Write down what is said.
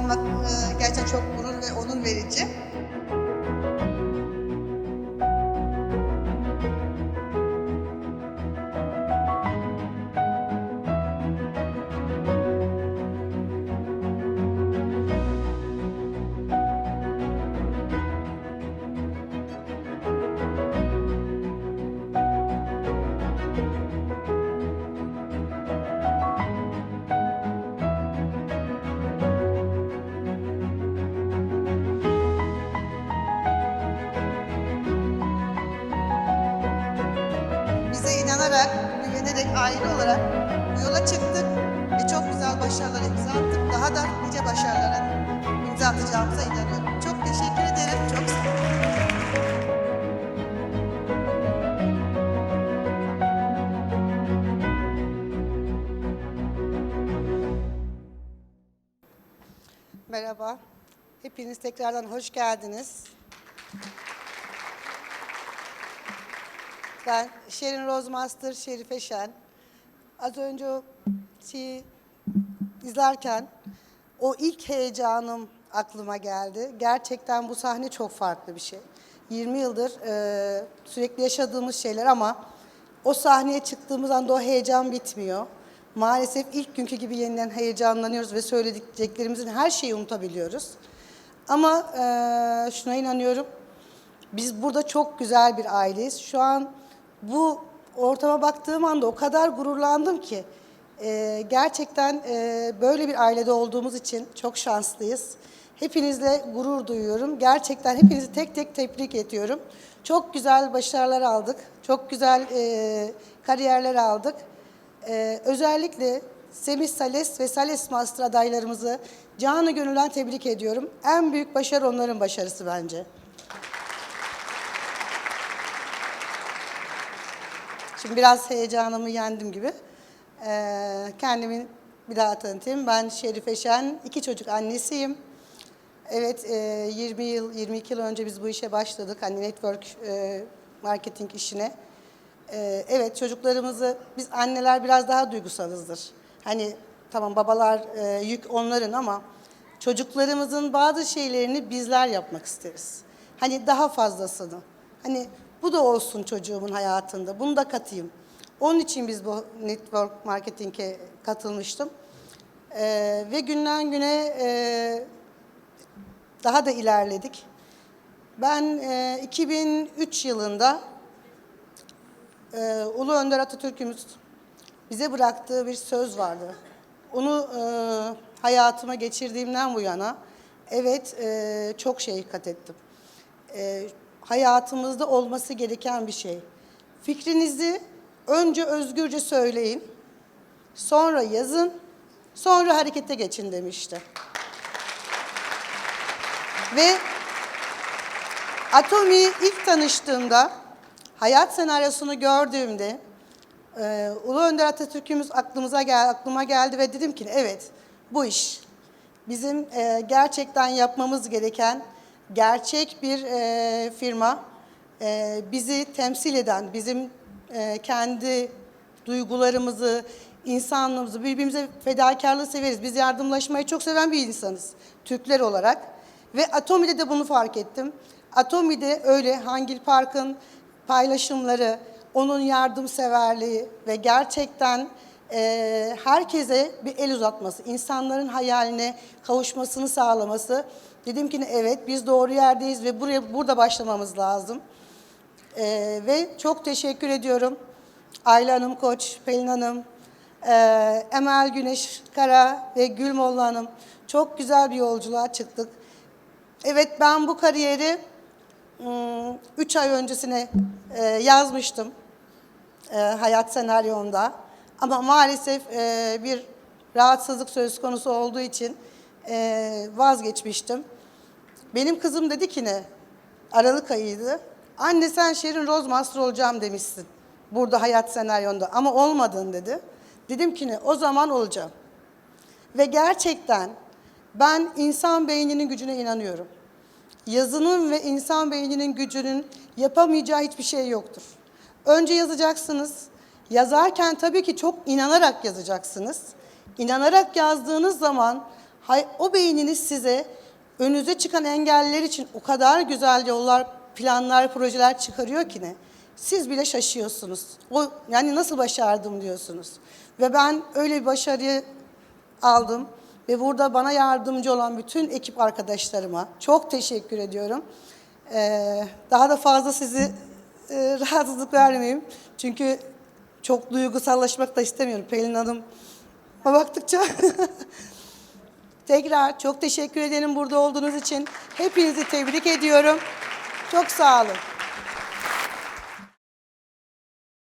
olmak e, gerçekten çok gurur ve onur verici. Bize inanarak, güvenerek, aile olarak yola çıktık ve çok güzel başarılar imza attık. Daha da nice başarılara imza atacağımıza inanıyorum. Çok teşekkür ederim. Çok sağ olun. Merhaba. Hepiniz tekrardan hoş geldiniz. Ben Şerin Rozmaster, Şerife Şen. Az önce o şeyi izlerken o ilk heyecanım aklıma geldi. Gerçekten bu sahne çok farklı bir şey. 20 yıldır e, sürekli yaşadığımız şeyler ama o sahneye çıktığımız anda o heyecan bitmiyor. Maalesef ilk günkü gibi yeniden heyecanlanıyoruz ve söylediklerimizin her şeyi unutabiliyoruz. Ama e, şuna inanıyorum, biz burada çok güzel bir aileyiz. Şu an bu ortama baktığım anda o kadar gururlandım ki e, gerçekten e, böyle bir ailede olduğumuz için çok şanslıyız. Hepinizle gurur duyuyorum. Gerçekten hepinizi tek tek tebrik ediyorum. Çok güzel başarılar aldık. Çok güzel e, kariyerler aldık. E, özellikle Semih Sales ve Sales Master adaylarımızı canı gönülden tebrik ediyorum. En büyük başarı onların başarısı bence. Şimdi biraz heyecanımı yendim gibi. Ee, kendimi bir daha tanıtayım. Ben Şerife Şen, iki çocuk annesiyim. Evet, e, 20 yıl, 22 yıl önce biz bu işe başladık. Hani network e, marketing işine. E, evet, çocuklarımızı, biz anneler biraz daha duygusalızdır. Hani tamam babalar e, yük onların ama çocuklarımızın bazı şeylerini bizler yapmak isteriz. Hani daha fazlasını. Hani bu da olsun çocuğumun hayatında, bunu da katayım. Onun için biz bu network marketing'e katılmıştım. Ee, ve günden güne e, daha da ilerledik. Ben e, 2003 yılında e, Ulu Önder Atatürk'ümüz bize bıraktığı bir söz vardı. Onu e, hayatıma geçirdiğimden bu yana evet e, çok şey kat ettim. E, hayatımızda olması gereken bir şey. Fikrinizi önce özgürce söyleyin, sonra yazın, sonra harekete geçin demişti. Ve Atomi ilk tanıştığımda, hayat senaryosunu gördüğümde e, Ulu Önder Atatürk'ümüz aklımıza gel, aklıma geldi ve dedim ki evet bu iş bizim e, gerçekten yapmamız gereken gerçek bir e, firma e, bizi temsil eden, bizim e, kendi duygularımızı, insanlığımızı, birbirimize fedakarlığı severiz. Biz yardımlaşmayı çok seven bir insanız Türkler olarak. Ve Atomi'de de bunu fark ettim. Atomi'de öyle Hangil Park'ın paylaşımları, onun yardımseverliği ve gerçekten e, herkese bir el uzatması, insanların hayaline kavuşmasını sağlaması. Dedim ki evet biz doğru yerdeyiz ve buraya burada başlamamız lazım. E, ve çok teşekkür ediyorum. Ayla Hanım Koç, Pelin Hanım, e, Emel Güneş Kara ve Gül Molla Hanım. Çok güzel bir yolculuğa çıktık. Evet ben bu kariyeri 3 ay öncesine e, yazmıştım e, hayat senaryomda. Ama maalesef e, bir rahatsızlık söz konusu olduğu için e, vazgeçmiştim. Benim kızım dedi ki ne? Aralık ayıydı. Anne sen Şerin Rozmaster olacağım demişsin. Burada hayat senaryonda ama olmadın dedi. Dedim ki ne? O zaman olacağım. Ve gerçekten ben insan beyninin gücüne inanıyorum. Yazının ve insan beyninin gücünün yapamayacağı hiçbir şey yoktur. Önce yazacaksınız. Yazarken tabii ki çok inanarak yazacaksınız. İnanarak yazdığınız zaman o beyniniz size önünüze çıkan engeller için o kadar güzel yollar, planlar, projeler çıkarıyor ki ne? Siz bile şaşıyorsunuz. O yani nasıl başardım diyorsunuz. Ve ben öyle bir başarıyı aldım ve burada bana yardımcı olan bütün ekip arkadaşlarıma çok teşekkür ediyorum. Ee, daha da fazla sizi e, rahatsızlık vermeyeyim. Çünkü çok duygusallaşmak da istemiyorum Pelin Hanım. Baktıkça tekrar çok teşekkür ederim burada olduğunuz için. Hepinizi tebrik ediyorum. Çok sağ olun.